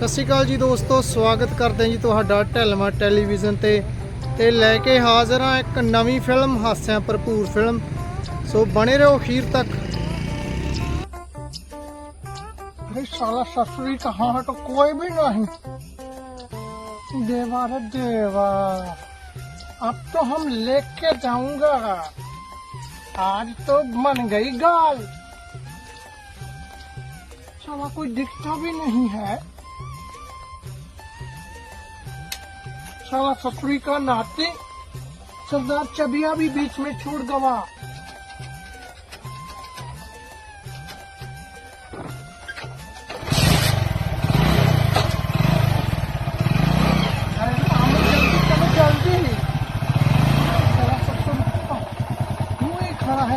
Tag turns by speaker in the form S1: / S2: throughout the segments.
S1: ਸਤਿ ਸ਼੍ਰੀ ਅਕਾਲ ਜੀ ਦੋਸਤੋ ਸਵਾਗਤ ਕਰਦੇ ਹਾਂ ਜੀ ਤੁਹਾਡਾ ਢਲਮਾ ਟੈਲੀਵਿਜ਼ਨ ਤੇ ਤੇ ਲੈ ਕੇ ਹਾਜ਼ਰ ਹਾਂ ਇੱਕ ਨਵੀਂ ਫਿਲਮ ਹਾਸਿਆਂ ਭਰਪੂਰ ਫਿਲਮ ਸੋ ਬਣੇ ਰਹੋ ਅਖੀਰ ਤੱਕ अरे साला ससुरी कहाँ है तो कोई भी नहीं देवा रे देवा अब तो हम लेके जाऊंगा आज तो मन गई गाल साला कोई दिखता भी नहीं है साला ससुरी का नाते, सरदार चबिया भी बीच में छूट गवा।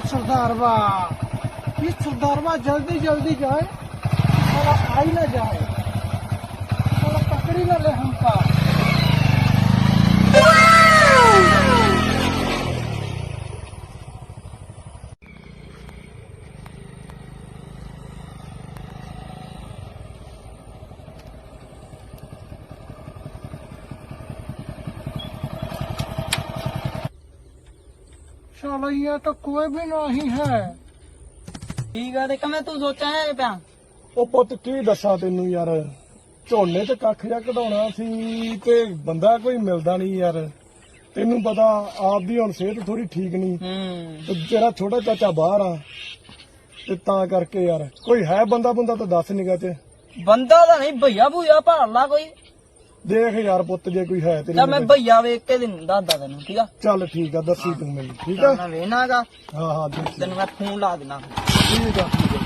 S1: सरदारवा ये सरदारवा जल्दी जल्दी जाए आई ना जाए पकड़ी ना ले हमका साला ये तो कोई भी नहीं है
S2: ਠੀਕ ਆ ਤੇ ਕਮੇ ਤੂੰ ਸੋਚਿਆ ਹੈ ਪਿਆ
S3: ਉਹ ਪੁੱਤ ਕੀ ਦੱਸਾਂ ਤੈਨੂੰ ਯਾਰ ਝੋਨੇ ਤੇ ਕੱਖ ਜਾ ਕਢਾਉਣਾ ਸੀ ਤੇ ਬੰਦਾ ਕੋਈ ਮਿਲਦਾ ਨਹੀਂ ਯਾਰ ਤੈਨੂੰ ਪਤਾ ਆਪ ਦੀ ਹੁਣ ਸਿਹਤ ਥੋੜੀ ਠੀਕ ਨਹੀਂ
S2: ਹੂੰ
S3: ਤੇ ਤੇਰਾ ਛੋਟਾ ਚਾਚਾ ਬਾਹਰ ਆ ਤੇ ਤਾਂ ਕਰਕੇ ਯਾਰ ਕੋਈ ਹੈ ਬੰਦਾ ਬੰਦਾ ਤਾਂ ਦੱਸ ਨਿਗਾ ਤੇ
S2: ਬੰਦਾ ਤਾਂ ਨਹੀਂ ਭਈਆ ਭੂਆ ਭਾਲ ਲਾ ਕੋਈ
S3: ਦੇਖ ਯਾਰ ਪੁੱਤ ਜੇ ਕੋਈ ਹੈ
S2: ਤਾਂ ਮੈਂ
S3: ਤੇਰੀ
S2: ਭਈਆ ਵੇਖ ਕੇ ਤੈਨੂੰ ਦੱਸਦਾ ਤੈਨੂੰ ਠੀਕ ਆ?
S3: ਚੱਲ ਠੀਕ ਆ ਦੱਸੀ ਤੂੰ ਮੈਨੂੰ ਠੀਕ ਆ?
S2: ਮੈਂ ਵੇਨਾਗਾ
S3: ਹਾਂ ਹਾਂ ਦੱਸੀ।
S2: ਤੈਨੂੰ ਮੈਂ ਫੋਨ ਲਾ ਦੇਣਾ
S3: ਠੀਕ ਆ ਠੀਕ ਆ।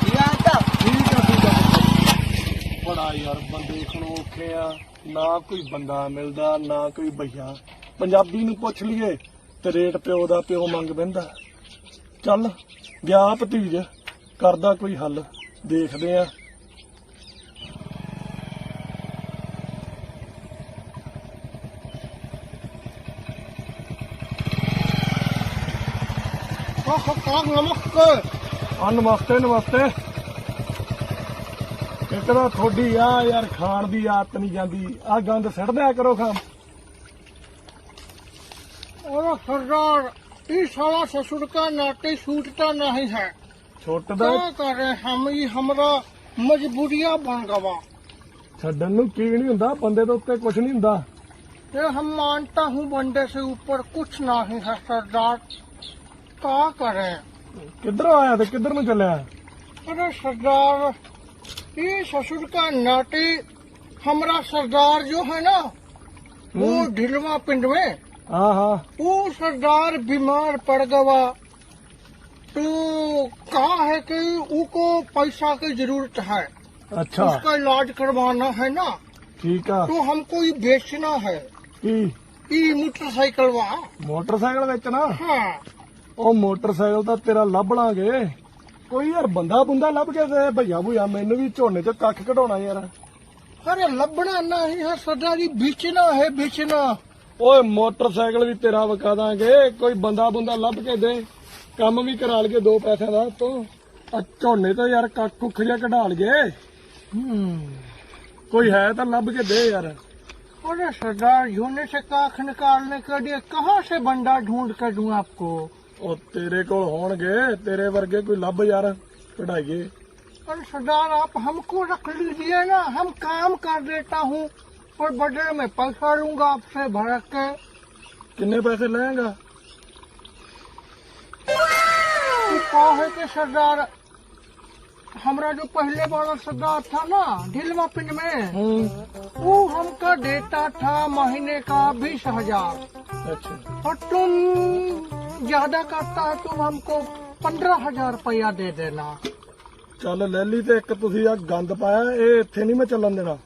S2: ਠੀਕ ਆ ਤਾਂ
S3: ਠੀਕ ਆ ਠੀਕ ਆ। ਪੁੱਤ। ਬੜਾ ਯਾਰ ਬੰਦੇ ਖਣੋ ਔਖੇ ਆ। ਨਾ ਕੋਈ ਬੰਦਾ ਮਿਲਦਾ ਨਾ ਕੋਈ ਭਈਆ। ਪੰਜਾਬੀ ਨੂੰ ਪੁੱਛ ਲਈਏ ਤੇ ਰੇਟ ਪਿਓ ਦਾ ਪਿਓ ਮੰਗ ਬੰਦਾ ਚੱਲ ਗਿਆ ਭਤੀਜ ਕਰਦਾ ਕੋਈ ਹੱਲ। ਦੇਖਦੇ ਆ।
S1: आह, काग नमस्कार
S3: ਆ ਨਮਸਤੇ ਨਮਸਤੇ ਇੱਕ ਤਾਂ ਥੋੜੀ ਆ ਯਾਰ ਖਾਣ ਦੀ ਆਦਤ ਨਹੀਂ ਜਾਂਦੀ ਆ ਗੰਦ ਸਿੱਟ ਦਿਆ ਕਰੋ ਖਾਂ
S1: अरे सरदार इस साला ससुर का नाते छूटता नहीं है
S3: ਛੁੱਟਦਾ
S1: क्या करे हम ही हमरा मजबूरिया बन गवा
S3: ਛੱਡਣ ਨੂੰ ਕੀ ਨਹੀਂ ਹੁੰਦਾ ਬੰਦੇ ਦੇ ਉੱਤੇ ਕੁਝ ਨਹੀਂ ਹੁੰਦਾ
S1: ये हम मानता हूँ बंदे से ऊपर कुछ नहीं है सरदार क्या करें
S3: ਕਿੱਧਰੋਂ आया ਤੇ ਕਿੱਧਰ ਨੂੰ ਚੱਲਿਆ
S1: अरे सरदार ये ससुर का नाते हमरा सरदार जो है ना वो
S3: हम्म।
S1: ढिलवा पिंड में
S3: ਹਾਂ ਹਾਂ
S1: वो सरदार बीमार पड़ गवा तो कहा है कि उनको पैसा की जरूरत है
S3: ਅੱਛਾ
S1: उसका इलाज करवाना है ना
S3: ਠੀਕ ਆ
S1: तो हमको ये बेचना है
S3: ਕੀ
S1: ये मोटरसाइकिल वा
S3: ਮੋਟਰਸਾਈਕਲ ਵੇਚਣਾ
S1: हाँ
S3: ਉਹ ਮੋਟਰਸਾਈਕਲ ਤਾਂ ਤੇਰਾ ਲੱਭ ਲਾਂਗੇ ਕੋਈ ਯਾਰ ਬੰਦਾ ਬੁੰਦਾ ਲੱਭ ਕੇ ਦੇ ਭਈਆ ਭੂਆ ਮੈਨੂੰ ਵੀ ਝੋਨੇ ਚ ਕੱਖ ਕਢਾਉਣਾ ਯਾਰ
S1: अरे लबना नहीं है सरदार ये बेचना है बेचना
S3: ਓਏ ਮੋਟਰਸਾਈਕਲ ਵੀ ਤੇਰਾ ਵਿਕਾ ਦਾਂਗੇ ਕੋਈ ਬੰਦਾ ਬੁੰਦਾ ਲੱਭ ਕੇ ਦੇ ਕੰਮ ਵੀ ਕਰਾ ਲਈਏ ਦੋ ਪੈਸਿਆਂ ਦਾ ਤੋਂ ਆ ਝੋਨੇ ਤੋਂ ਯਾਰ ਕੱਖ ਕੁੱਖ ਜਿਹਾ ਕਢਾ ਲਈਏ ਕੋਈ ਹੈ ਤਾਂ ਲੱਭ ਕੇ ਦੇ ਯਾਰ
S1: अरे सरदार झोने से काख निकालने के लिए कहाँ से बंदा ढूंढ कर दूं आपको
S3: ਉਹ तੇरे ਕੋਲ ਹੋਣਗੇ ਤੇਰੇ ਵਰਗੇ ਕੋਈ ਲੱਭ ਯਾਰ ਕਢਾਈਏ
S1: अरे सरदार आप हमको रख लीजिए ना हम काम कर देता हूँ और बदले में पैसा लूंगा आपसे भड़क के
S3: ਕਿੰਨੇ ਪੈਸੇ ਲਏਗਾ
S1: तो कहा है कि सरदार हमारा जो पहले वाला सरदार था ना ढिलवा पिंड में
S3: ਹੂੰ
S1: वो हमका देता था महीने का बीस हजार
S3: ਅੱਛਾ
S1: और तुम ज्यादा करता है तुम हमको पंद्रह हजार रुपया दे देना
S3: ਚੱਲ ਲੈ ਲਈ ਤੇ ਇੱਕ ਤੁਸੀਂ ਆ ਗੰਦ ਪਾਇਆ ਇਹ ਇੱਥੇ ਨਹੀਂ ਮੈਂ ਚੱਲਣ ਦੇਣਾ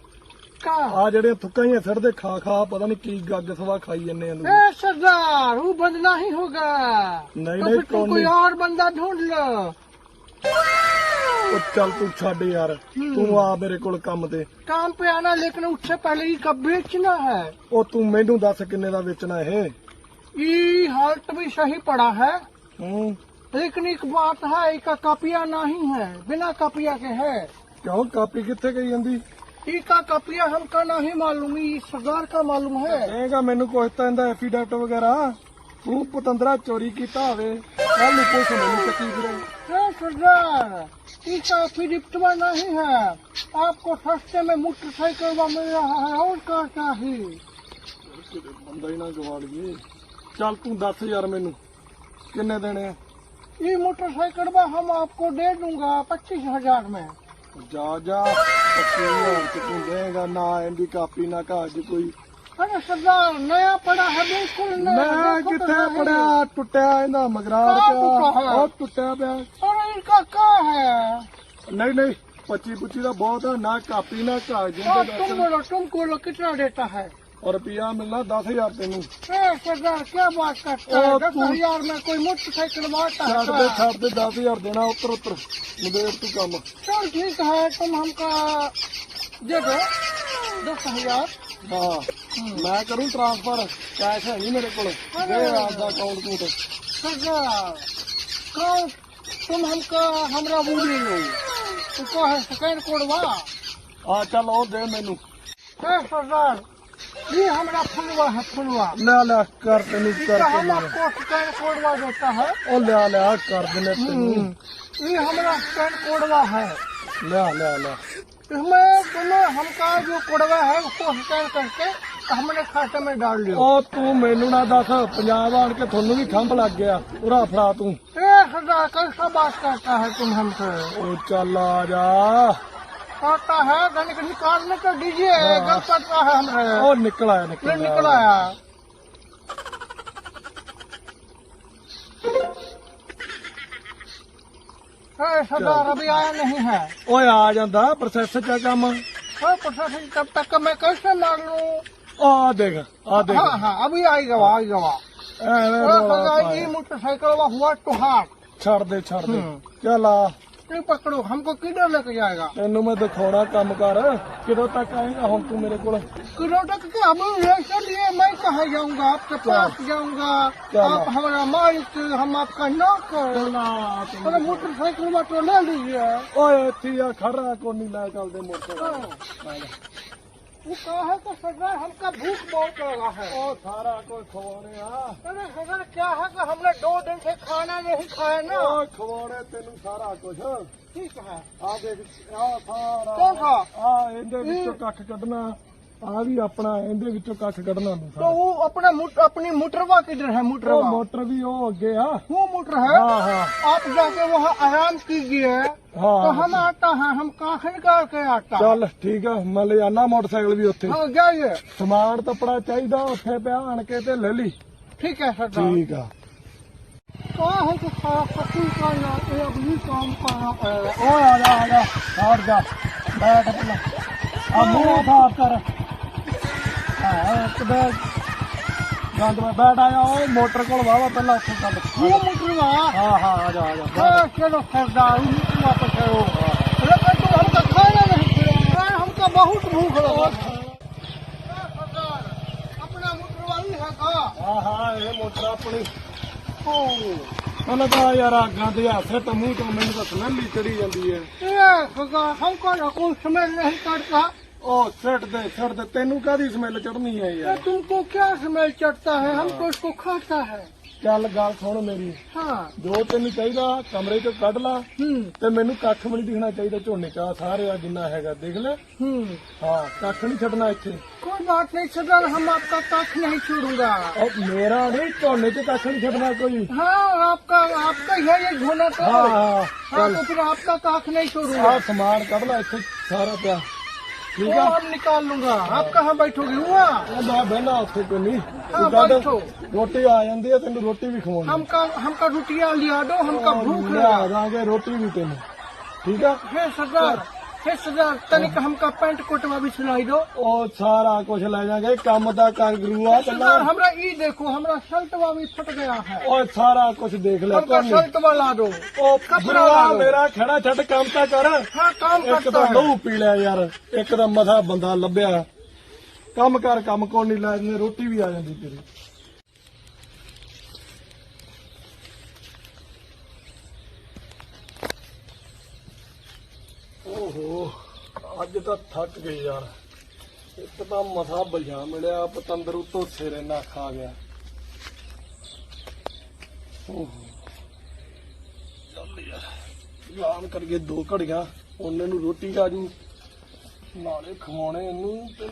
S1: का
S3: ਆ ਜਿਹੜੀਆਂ ਥੁੱਕਾਂ ਹੀ ਸਿਰ ਖਾ ਖਾ ਪਤਾ ਨਹੀਂ ਕੀ ਗੱਗ ਸਵਾ ਖਾਈ ਜੰਨੇ ਇਹਨੂੰ
S1: ए सरदार वो बंद नहीं होगा
S3: नहीं,
S1: तो
S3: नहीं,
S1: फिर तुम
S3: कौन
S1: कोई
S3: नहीं?
S1: और बंदा ढूंढ लो
S3: ਉਹ ਚੱਲ ਤੂੰ ਛੱਡ ਯਾਰ ਤੂੰ ਆ ਮੇਰੇ ਕੋਲ ਕੰਮ ਤੇ
S1: काम पे आना लेकिन उससे पहले ही कब बेचना है
S3: ਉਹ ਤੂੰ ਮੈਨੂੰ ਦੱਸ ਕਿੰਨੇ ਦਾ ਵੇਚਣਾ ਇਹ
S1: ये हालत भी सही पड़ा है
S3: ਹੂੰ
S1: लेकिन एक बात है इसका कापिया नहीं है बिना कापिया के है
S3: ਕਿਉਂ ਕਾਪੀ ਕਿੱਥੇ ਗਈ ਜਾਂਦੀ
S1: टीका का पिया हमका नहीं मालूम ये सरदार का मालूम है
S3: ਕਹੇਗਾ ਮੈਨੂੰ ਕੁਛ ਤਾਂ ਇਹਦਾ ਐਫੀਡੈਵਿਟ ਵਗੈਰਾ ਤੂੰ ਪਤੰਦਰਾ ਚੋਰੀ ਕੀਤਾ ਹੋਵੇ ਕੱਲ ਨੂੰ ਪੁਲਿਸ ਮੈਨੂੰ ਚੱਕੀ ਫਿਰੇ
S1: है सरदार टीका फिरिप्टवा नहीं है आपको सस्ते में मोटरसाइकिल मिल रहा है और क्या चाहिए
S3: ਕਿਤੇ ਬੰਦਾ ਹੀ ਨਾ ਗਵਾ ਲਈਏ ਚੱਲ ਤੂੰ ਦੱਸ ਯਾਰ ਮੈਨੂੰ ਕਿੰਨੇ ਦੇਣੇ ਆ
S1: ये मोटरसाइकिल हम आपको दे दूंगा पच्चीस हजार में
S3: ਜਾ ਜਾ 25000 ਚ ਤੂੰ ਦੇਗਾ ਨਾ ਇਹਦੀ ਕਾਪੀ ਨਾ ਕਾਗਜ਼ ਕੋਈ
S1: अरे सरदार नया पड़ा है बिल्कुल नया
S3: ਮੈਂ
S1: देखो तो
S3: ਕਿੱਥੇ
S1: सही।
S3: ਪੜਿਆ ਟੁੱਟਿਆ ਇਹਦਾ ਮਗਰਾੜ
S1: ਕਾਹ
S3: ਪਿਆ
S1: ਟੁੱਟਾ ਹੈ?
S3: ਉਹ ਟੁੱਟਿਆ ਪਿਆ
S1: अरे इनका क्या है
S3: ਨਹੀਂ ਨਹੀਂ 25 25 ਦਾ ਬਹੁਤ ਆ ਨਾ ਕਾਪੀ ਨਾ ਕਾਗਜ਼
S1: हाँ,
S3: ਇਹਦੇ
S1: तुम
S3: ਦੱਸ
S1: बोलो तुम बोलो कितना देता है
S3: और रुपया मिलना दस हजार
S1: तेन एक हजार क्या बात करता है दस हजार में कोई मोटरसाइकिल बांटता है
S3: छाट दे
S1: छाट
S3: दे दस हजार देना उतर उतर मुदेर तू काम
S1: चल ठीक है तुम हमका दे दो दस हजार
S3: हाँ मैं करूँ ट्रांसफर कैश है नहीं मेरे को आपका अकाउंट
S1: कूट सर तुम हमका हमरा बोली हो तो है सेकंड कोड
S3: वाह हाँ चल और दे
S1: मेनू सरदार ये हमारा फुलवा है फुलवा।
S3: ले ले
S1: कर
S3: तनी
S1: कर
S3: हमारा
S1: कोट कर कोडवा देता है।
S3: ओ ले ले कर देने हम्म।
S1: ये हमारा पेन कोडवा है।
S3: ले ले ले।
S1: इसमें दोनों हमका जो कोडवा है उसको स्कैन करके हमने खाते में डाल लिया
S3: ओ तू मैनू ना दस पंजाब आन के थोनू भी खंभ लग गया। उरा फड़ा तू।
S1: ए सदा कैसा बात करता है तुम हमसे।
S3: ओ चल आ जा।
S1: आता है धनिक निकालने तो दीजिए
S3: हाँ।
S1: गल करता है हमसे
S3: ਉਹ ਨਿਕਲ ਆਇਆ ਨਿਕਲ
S1: ये
S3: आया।
S1: निकल आया ए, सरदार अभी आया नहीं है
S3: ਓਏ ਆ ਜਾਂਦਾ ਪ੍ਰੋਸੈਸ ਚ ਆ ਕੰਮ
S1: हाँ, प्रशासन तब तक मैं कैसे मार लूं
S3: ਆ ਦੇਖ आ देख
S1: हाँ हाँ अभी आएगा आएगा
S3: ਐਵੇਂ
S1: ए,
S3: ਰੌਲਾ
S1: सरदार
S3: पाया।
S1: ये मोटरसाइकिल हुआ तुहार
S3: ਛੱਡ ਦੇ ਛੱਡ ਦੇ
S1: हम्म।
S3: ਚੱਲ ਆ
S1: नहीं पकड़ो हमको किधर लेके जाएगा
S3: ਤੈਨੂੰ ਮੈਂ ਦਿਖਾਉਣਾ ਕੰਮ ਕਰ ਕਿਦੋਂ ਤੱਕ ਆਏਗਾ ਹੁਣ ਤੂੰ ਮੇਰੇ ਕੋਲ
S1: किलोमीटर के हम लेकर लिए मैं कहा जाऊंगा आपके पास जाऊंगा
S3: क्या
S1: आप
S3: बात?
S1: हमारा मालिक हम आपका नौकर अरे मोटरसाइकिल में तो ले लीजिए
S3: ਓਏ ਇੱਥੇ ਆ ਖੜਾ ਕੋਨੀ ਲੈ ਚੱਲਦੇ ਮੋਟਰ
S1: वो कहा तो सरदार हमका भूख बहुत लगा है
S3: ओ सारा कोई खवाने
S1: अरे सरदार क्या है कि हमने दो दिन से खाना नहीं खाया ना
S3: ओ खवाने तेन सारा कुछ
S1: ठीक है
S3: आ देख आ सारा
S1: कौन सा
S3: आ इंदे विच कट कटना ਆ ਵੀ ਆਪਣਾ ਇਹਦੇ ਵਿੱਚੋਂ ਕੱਖ ਕੱਢਣਾ ਨੂੰ
S1: तो
S3: ਸਾਰਾ
S1: वो अपना मुट, अपनी मोटरवा किधर है
S3: ਉਹ
S1: मोटरवा
S3: ਮੋਟਰ ਵੀ ਉਹ ਅੱਗੇ ਆ
S1: वो मोटर है
S3: ਹਾਂ ਹਾਂ
S1: आप जाके वहाँ आराम कीजिए तो
S3: ਹਾਂ
S1: हम आता है हम काख निकाल के आता है
S3: ਚੱਲ ਠੀਕ ਆ ਮੈਂ ਲੈ ਜਾਣਾ ਮੋਟਰਸਾਈਕਲ ਵੀ ਉੱਥੇ
S1: हाँ जाइए
S3: ਸਮਾਨ ਤਪੜਾ ਚਾਹੀਦਾ ਉੱਥੇ ਪਿਆ ਆਣ ਕੇ ਤੇ ਲੈ ਲਈ
S1: ठीक है सरदार
S3: ਠੀਕ ਆ
S1: कहा है कि सारा पति करना ये अभी काम करना पड़ेगा
S3: ਓਏ ਆ ਜਾ ਆ ਜਾ ਹਟ ਜਾ ਬੈਠ ਪਹਿਲਾਂ ਆ ਮੂੰਹ ਸਾਫ ਕਰ ਮੋਟਰ ਕੋਲ ਵਾਵਾ ਪਹਿਲਾਂ ਉੱਥੇ ਗੱਲ
S1: ਉਹ ਮੋਟਰ ਵਾ
S3: ਹਾਂ ਹਾਂ ਆ
S1: ਜਾ ਆ ਜਾ ਕਿਹੜਾ ਸਰਦਾ ਉਹ ਮੋਟਰ ਵਾ ਉਹ ਲੇਕਿਨ ਤੂੰ ਹਮਕਾ ਖਾਣਾ ਨਹੀਂ ਮੈਂ ਹਮਕਾ ਬਹੁਤ ਭੂਖ ਆਪਣਾ
S3: ਮੋਟਰ ਵਾਲੀ ਇਹ ਮੋਟਰ ਆਪਣੀ ਯਾਰ ਗੰਦ ਆ ਮੂੰਹ ਮੈਨੂੰ ਤਾਂ ਸਮੈਲ ਚੜੀ ਜਾਂਦੀ ਹੈ
S1: ਕੋਈ ਨਹੀਂ ਕੱਢਦਾ। करता
S3: ਉਹ ਛੱਡ ਦੇ ਛੱਡ ਦੇ ਤੈਨੂੰ ਕਾਦੀ ਸਮੈਲ ਚੜਨੀ ਹੈ
S1: ये
S3: ਯਾਰ
S1: तुमको क्या स्मेल चढ़ता है हमको इसको खाता है
S3: ਚੱਲ ਗੱਲ ਸੁਣ ਮੇਰੀ
S1: हाँ
S3: ਜੋ ਤੈਨੂੰ ਚਾਹੀਦਾ ਕਮਰੇ ਚੋਂ ਕੱਢ ਲਾ
S1: हम्म
S3: ਤੇ ਮੈਨੂੰ ਕੱਖ ਵੀ ਨਹੀਂ ਦਿਖਣਾ ਚਾਹੀਦਾ ਝੋਨੇ ਚਾ ਸਾਰੇ ਆ ਜਿੰਨਾ ਹੈਗਾ ਦੇਖ ਲੈ
S1: हम्म
S3: ਹਾਂ ਕੱਖ ਨਹੀਂ ਛੱਡਣਾ ਇੱਥੇ
S1: कोई बात नहीं सरदार हम आपका कख नहीं छोड़ूंगा
S3: ਉਹ ਮੇਰਾ ਨਹੀਂ ਝੋਨੇ ਚ ਕੱਖ ਨਹੀਂ ਛੱਡਣਾ ਕੋਈ
S1: हाँ आपका आपका है ये झोला तो
S3: ਹਾਂ ਹਾਂ
S1: हाँ
S3: ਚੱਲ
S1: तो फिर आपका काख नहीं छोड़ूंगा
S3: ਆ ਸਮਾਨ ਕੱਢ ਲੈ ਇੱਥੇ ਸਾਰਾ ਪਿਆ
S1: ठीक
S3: है
S1: और निकाल लूंगा आप कहाँ बैठोगे हुआ
S3: मैं बहना आपसे
S1: को
S3: नहीं हाँ,
S1: बैठो
S3: रोटी आ जाती है तेन रोटी भी खवा
S1: हमका हमका रोटियां लिया दो हमका भूख लगा
S3: रोटी भी तेन ठीक
S1: है सरदार हे सरदार तनिक हमका पैंट कोटवा भी सिलाई दो
S3: ਉਹ सारा कुछ ले जाएंगे काम दा कर गुरुआ
S1: सरदार हमरा ई देखो हमरा शर्टवा भी फट गया है
S3: और सारा कुछ देख ले
S1: हमका
S3: कौन
S1: शर्टवा ला दो
S3: ओ
S1: कपड़ा
S3: गुरुआ
S1: ला दो।
S3: मेरा खड़ा छट काम ता कर
S1: हाँ काम
S3: ਇੱਕ
S1: करता
S3: ਤਾਂ
S1: है
S3: ਲਹੂ ਪੀ ਲਿਆ ਯਾਰ ਇੱਕ ਤਾਂ ਮਸਾ ਬੰਦਾ ਲੱਭਿਆ ਕੰਮ ਕਰ ਕੰਮ ਕੋਣ ਨਹੀਂ ਲੈ ਜਾਂਦੇ ਰੋਟੀ ਵੀ ਆ ਜਾਂਦੀ ਤੇਰੀ ਓਹੋ, ਅੱਜ ਤਾਂ ਥੱਕ ਗਏ ਯਾਰ। ਇੱਕ ਤਾਂ ਮਸਾ ਭਈਆ ਮਿਲਿਆ ਪਤੰਦਰ ਉਤੋਂ ਸਿਰੇ ਨਾ ਖਾ ਗਿਆ। ਓਹੋ। ਚੱਲ ਯਾਰ ਲਾਮ ਕਰੀਏ ਦੋ ਘੜੀਆਂ, ਉਹਨੇ ਨੂੰ ਰੋਟੀ ਆਜੂ ਨਾਲੇ ਖਵਾਉਣੇ ਇਹਨੂੰ ਤੇ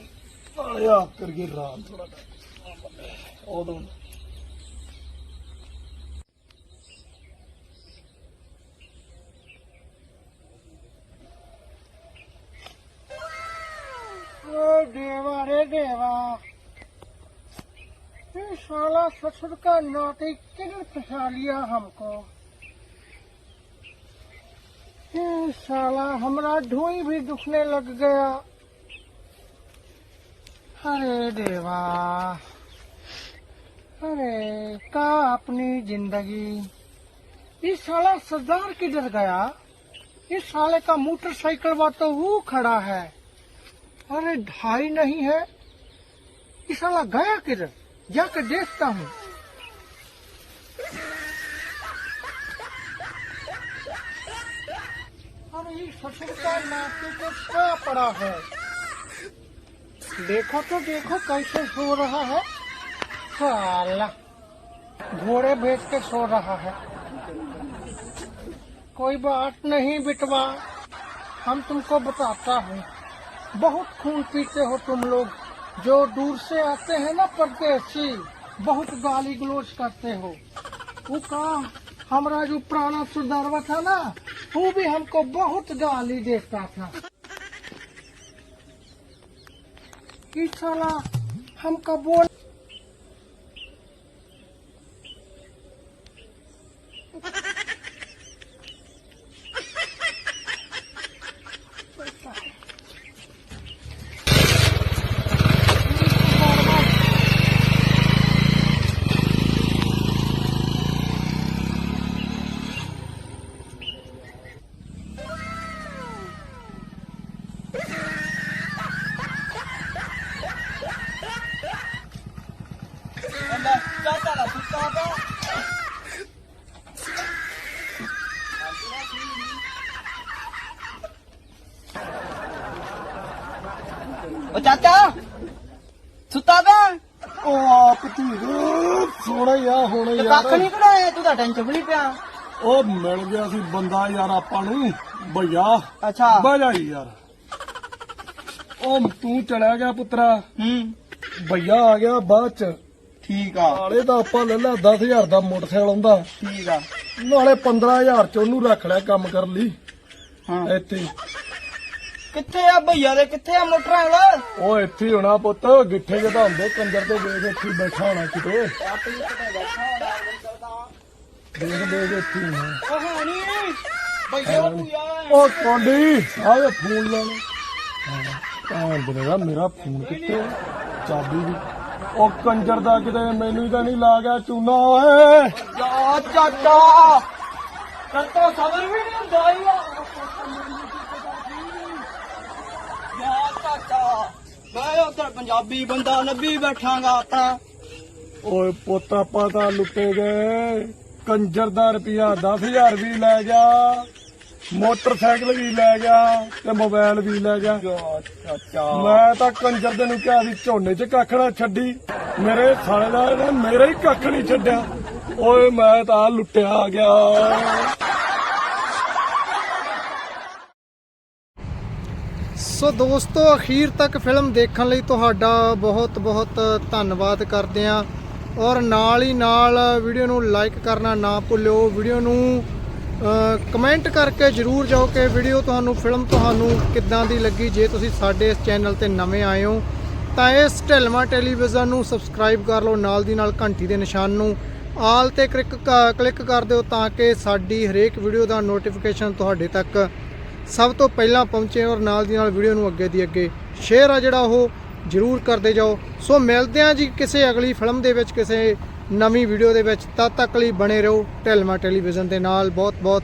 S3: ਨਾਲੇ ਆਪ ਕਰੀਏ ਰਾਤ ਥੋੜਾ ਉਦੋਂ
S1: ओ देवा रे देवा। ये साला ससुर का नाते किधर फंसा लिया हमको? ये साला हमारा ढोई भी दुखने लग गया। अरे देवा। अरे, का अपनी ज़िंदगी? ये साला सरदार किधर गया? इस साले का मोटरसाइकिल वा तो वो खड़ा है। अरे ढाई नहीं है। इस साला गया किधर? जाकर देखता हूँ। अरे को क्या पड़ा है? देखो तो देखो कैसे सो रहा है। साला, घोड़े बेच के सो रहा है। कोई बात नहीं बिटवा, हम तुमको बताता हूँ। बहुत खून पीते हो तुम लोग। जो दूर से आते हैं ना परदेसी बहुत गाली गलोच करते हो। वो काम हमारा जो पुराना सुधारवा था ना, वो भी हमको बहुत गाली देता था। कि साला, हमका बोल
S2: ਉਹ ਚਾਚਾ ਸੁੱਤਾ ਪਿਆ?
S3: ਉਹ ਧੀ ਸੋਣਾ ਹੀ ਆ ਹੁਣ
S2: ਤੇ
S3: ਯਾਰ।
S2: ਕੱਖ ਨਹੀਂ ਕਢਾਇਆ ਤੂੰ ਤਾਂ ਟੈਨਸ਼ਨ ਵੀ ਨਹੀਂ ਪਿਆ।
S3: ਉਹ ਮਿਲ ਗਿਆ ਸੀ ਬੰਦਾ ਯਾਰ ਆਪਾਂ ਨੂੰ ਭਈਆ
S2: ਅੱਛਾ।
S3: ਬਜਾਈ ਯਾਰ। ਉਹ ਤੂੰ ਚਲਿਆ ਗਿਆ ਪੁੱਤਰਾ।
S2: ਹੂੰ।
S3: ਭਈਆ ਆ ਗਿਆ ਬਾਅਦ ਚ।
S2: ਠੀਕ ਆ।
S3: ਨਾਲੇ ਤਾਂ ਆਪਾਂ ਲੈ ਲਾ 10000 ਦਾ ਮੋਟਰਸਾਈਕਲ ਆਉਂਦਾ।
S2: ਠੀਕ ਆ।
S3: ਨਾਲੇ 15000 ਚ ਉਹਨੂੰ ਰੱਖ ਲਿਆ ਕੰਮ ਕਰਨ ਲਈ।
S2: ਹਾਂ।
S3: ਇੱਥੇ।
S2: ਕਿੱਥੇ ਆ ਭਈਆ ਦੇ? ਕਿੱਥੇ ਆ ਮੋਟਰਾਂ
S3: ਉਹ ਇੱਥੇ ਹੀ ਹੋਣਾ ਪੁੱਤ ਗਿੱਠੇ ਜਿਹੇ ਤਾਂ ਹੁੰਦੇ ਕੰਜਰ ਤੇ ਵੇਖ ਇੱਥੇ ਹੀ ਬੈਠਾ ਹੋਣਾ ਕਿਤੇ। ਦੇਖ ਦੇਖ ਇੱਥੇ ਹੀ ਹੋਣਾ।
S2: ਉਹ ਹੈ ਨਹੀਂ ਭਈਆ ਭੂਆ
S3: ਉਹ ਕੋਂਡੀ ਆਵੇ ਫੋਨ ਲੈਣਾ। ਭੈਣ ਬਨੇਗਾ ਮੇਰਾ ਫੋਨ ਕਿੱਥੇ ਆ? ਚਾਬੀ ਵੀ। ਉਹ ਕੰਜਰ ਦਾ ਕਿਤੇ ਮੈਨੂੰ ਹੀ ਤਾਂ ਨਹੀਂ ਲਾ ਗਿਆ ਚੂਨਾ ਓਏ।
S2: ਯਾ ਚਾਚਾ ਕਰਤਾ ਸਬਰ ਵੀ ਨਹੀਂ ਹੁੰਦਾ ਯਾ ਮੈਂ ਉੱਧਰ ਪੰਜਾਬੀ ਬੰਦਾ ਨੱਬੀ ਬੈਠਾਂਗਾ ਆਪਣਾ
S3: ਓਏ ਪੁੱਤ ਆਪਾਂ ਤਾਂ ਲੁੱਟੇ ਗਏ। ਕੰਜਰ ਦਾ ਰੁਪਿਆ 10000 ਵੀ ਲੈ ਗਿਆ। ਮੋਟਰਸਾਈਕਲ ਵੀ ਲੈ ਗਿਆ ਤੇ ਮੋਬਾਈਲ ਵੀ ਲੈ ਗਿਆ। ਮੈਂ ਤਾਂ ਕੰਜਰ ਦੇ ਨੂੰ ਕਿਹਾ ਸੀ ਝੋਨੇ 'ਚ ਕੱਖ ਨਾ ਛੱਡੀ। ਮੇਰੇ ਸਾਲੇ ਦਾ ਮੇਰੇ ਹੀ ਕੱਖ ਨਹੀਂ ਛੱਡਿਆ। ਓਏ ਮੈਂ ਤਾਂ ਲੁੱਟਿਆ ਗਿਆ।
S1: ਸੋ ਦੋਸਤੋ, ਅਖੀਰ ਤੱਕ ਫਿਲਮ ਦੇਖਣ ਲਈ ਤੁਹਾਡਾ ਬਹੁਤ ਬਹੁਤ ਧੰਨਵਾਦ ਕਰਦੇ ਹਾਂ। ਔਰ ਨਾਲ ਹੀ ਨਾਲ ਵੀਡੀਓ ਨੂੰ ਲਾਈਕ ਕਰਨਾ ਨਾ ਭੁੱਲਿਓ। ਵੀਡੀਓ ਨੂੰ ਕਮੈਂਟ ਕਰਕੇ ਜਰੂਰ ਜਾਓ ਕਿ ਵੀਡੀਓ ਤੁਹਾਨੂੰ ਫਿਲਮ ਤੁਹਾਨੂੰ ਕਿੱਦਾਂ ਦੀ ਲੱਗੀ, ਜੇ ਤੁਸੀਂ ਸਾਡੇ ਇਸ ਚੈਨਲ ਤੇ ਨਵੇਂ ਆਏ ਹੋ, ਤਾਂ ਇਸ ਢਿਲਮਾ ਟੈਲੀਵਿਜ਼ਨ ਨੂੰ ਸਬਸਕ੍ਰਾਈਬ ਕਰ ਲਓ, ਨਾਲ ਦੀ ਨਾਲ ਘੰਟੀ ਦੇ ਨਿਸ਼ਾਨ ਨੂੰ ਆਲ ਤੇ ਕਲਿੱਕ ਕਲਿੱਕ ਕਰ ਦਿਓ ਤਾਂ ਕਿ ਸਾਡੀ ਹਰੇਕ ਵੀਡੀਓ ਦਾ ਨੋਟੀਫਿਕੇਸ਼ਨ ਤੁਹਾਡੇ ਤੱਕ ਸਭ ਤੋਂ ਪਹਿਲਾਂ ਪਹੁੰਚੇ ਔਰ ਨਾਲ ਦੀ ਨਾਲ ਵੀਡੀਓ ਨੂੰ ਅੱਗੇ ਦੀ ਅੱਗੇ ਸ਼ੇਅਰ ਆ ਜਿਹੜਾ ਉਹ ਜਰੂਰ ਕਰਦੇ ਜਾਓ। ਸੋ ਮਿਲਦੇ ਹਾਂ ਜੀ ਕਿਸੇ ਅਗਲੀ ਫਿਲਮ ਦੇ ਵਿੱਚ, ਕਿਸੇ ਨਵੀਂ ਵੀਡੀਓ ਦੇ ਵਿੱਚ। ਤਦ ਤੱਕ ਲਈ ਬਣੇ ਰਹੋ ਟੈਲਮਾ ਟੈਲੀਵਿਜ਼ਨ ਦੇ ਨਾਲ। ਬਹੁਤ ਬਹੁਤ